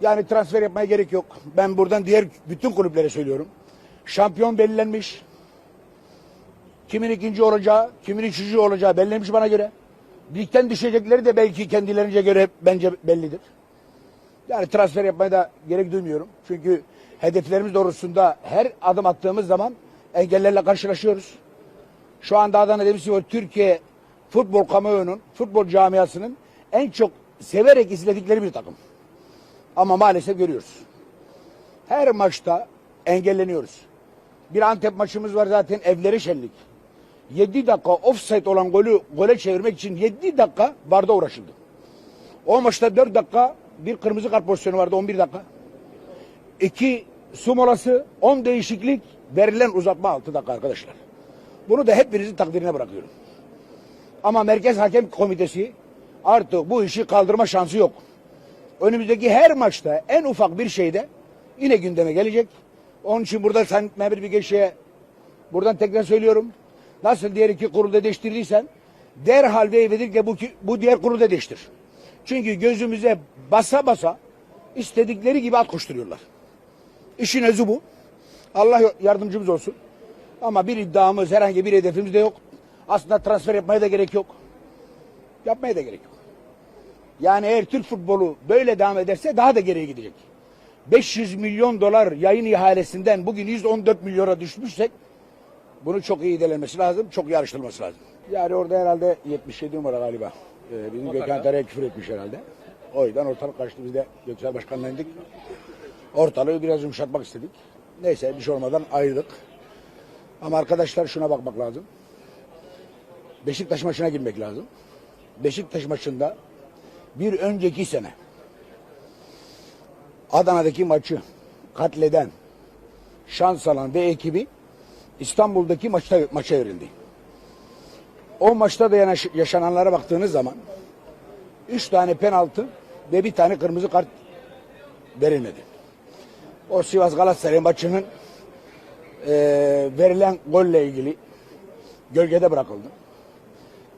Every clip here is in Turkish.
Yani transfer yapmaya gerek yok. Ben buradan diğer bütün kulüplere söylüyorum. Şampiyon belirlenmiş. Kimin ikinci olacağı, kimin üçüncü olacağı belirlenmiş bana göre. Ligden düşecekleri de belki kendilerince göre bence bellidir. Yani transfer yapmaya da gerek duymuyorum. Çünkü hedeflerimiz doğrusunda her adım attığımız zaman engellerle karşılaşıyoruz. Şu anda Adana Demirspor Türkiye futbol kamuoyunun, futbol camiasının en çok severek izledikleri bir takım. Ama maalesef görüyoruz. Her maçta engelleniyoruz. Bir Antep maçımız var zaten evleri şenlik. 7 dakika offside olan golü gole çevirmek için 7 dakika varda uğraşıldı. O maçta 4 dakika bir kırmızı kart pozisyonu vardı 11 dakika. 2 su molası 10 değişiklik verilen uzatma 6 dakika arkadaşlar. Bunu da hepinizin takdirine bırakıyorum. Ama Merkez Hakem Komitesi artık bu işi kaldırma şansı yok. Önümüzdeki her maçta en ufak bir şeyde yine gündeme gelecek. Onun için burada sen Mehmet Bilgeç'e buradan tekrar söylüyorum. Nasıl diğer iki kurulda değiştirdiysen derhal ve evvedirle bu, bu diğer kurulu da değiştir. Çünkü gözümüze basa basa istedikleri gibi at koşturuyorlar. İşin özü bu. Allah yardımcımız olsun. Ama bir iddiamız, herhangi bir hedefimiz de yok. Aslında transfer yapmaya da gerek yok. Yapmaya da gerek yok. Yani eğer Türk futbolu böyle devam ederse daha da geriye gidecek. 500 milyon dolar yayın ihalesinden bugün 114 milyona düşmüşsek bunu çok iyi delenmesi lazım, çok iyi araştırılması lazım. Yani orada herhalde 77 numara galiba. Ee, bizim Gökhan Tarık'a küfür etmiş herhalde. O yüzden ortalık karıştı. Biz de Göksel Başkan'la indik. Ortalığı biraz yumuşatmak istedik. Neyse bir şey olmadan ayrıldık. Ama arkadaşlar şuna bakmak lazım. Beşiktaş maçına girmek lazım. Beşiktaş maçında bir önceki sene Adana'daki maçı katleden şans alan ve ekibi İstanbul'daki maçta maça verildi. O maçta da yaşananlara baktığınız zaman üç tane penaltı ve bir tane kırmızı kart verilmedi. O Sivas Galatasaray maçının eee, verilen golle ilgili gölgede bırakıldı.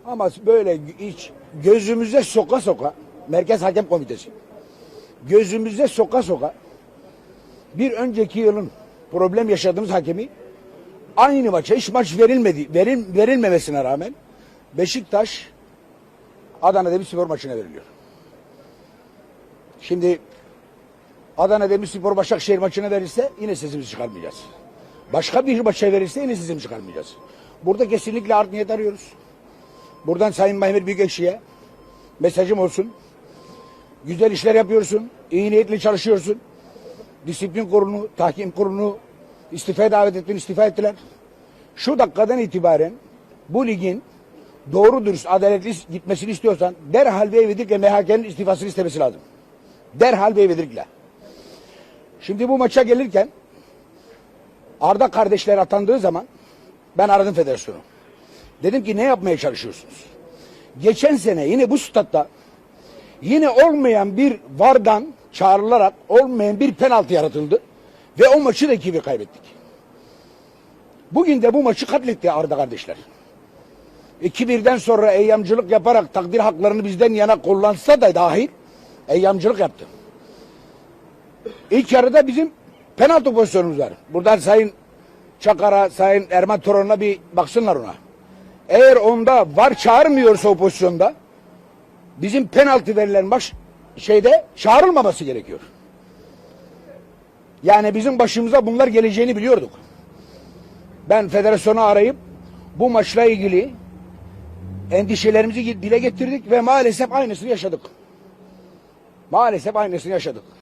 Ama böyle hiç gözümüze soka soka Merkez Hakem Komitesi gözümüze soka soka bir önceki yılın problem yaşadığımız hakemi aynı maça hiç maç verilmedi veril, verilmemesine rağmen Beşiktaş Adana Demirspor maçına veriliyor. Şimdi Adana Demirspor Başakşehir maçına verirse yine sesimizi çıkarmayacağız. Başka bir maça verirse yine sesimizi çıkarmayacağız. Burada kesinlikle art niyet arıyoruz. Buradan Sayın Mehmet Büyükekşi'ye mesajım olsun. Güzel işler yapıyorsun. iyi niyetli çalışıyorsun. Disiplin kurulu, tahkim kurulu istifaya davet ettin, istifa ettiler. Şu dakikadan itibaren bu ligin doğru dürüst adaletli gitmesini istiyorsan derhal ve evlilikle MHK'nin istifasını istemesi lazım. Derhal ve evlilikle. Şimdi bu maça gelirken Arda kardeşler atandığı zaman ben aradım federasyonu. Dedim ki ne yapmaya çalışıyorsunuz? Geçen sene yine bu statta yine olmayan bir vardan çağrılarak olmayan bir penaltı yaratıldı. Ve o maçı da 2-1 kaybettik. Bugün de bu maçı katletti Arda kardeşler. 2-1'den sonra eyyamcılık yaparak takdir haklarını bizden yana kullansa da dahil eyyamcılık yaptı. İlk yarıda bizim penaltı pozisyonumuz var. Buradan Sayın Çakar'a, Sayın Erman Toron'a bir baksınlar ona. Eğer onda var çağırmıyorsa o pozisyonda bizim penaltı verilen baş şeyde çağrılmaması gerekiyor. Yani bizim başımıza bunlar geleceğini biliyorduk. Ben federasyonu arayıp bu maçla ilgili endişelerimizi dile getirdik ve maalesef aynısını yaşadık. Maalesef aynısını yaşadık.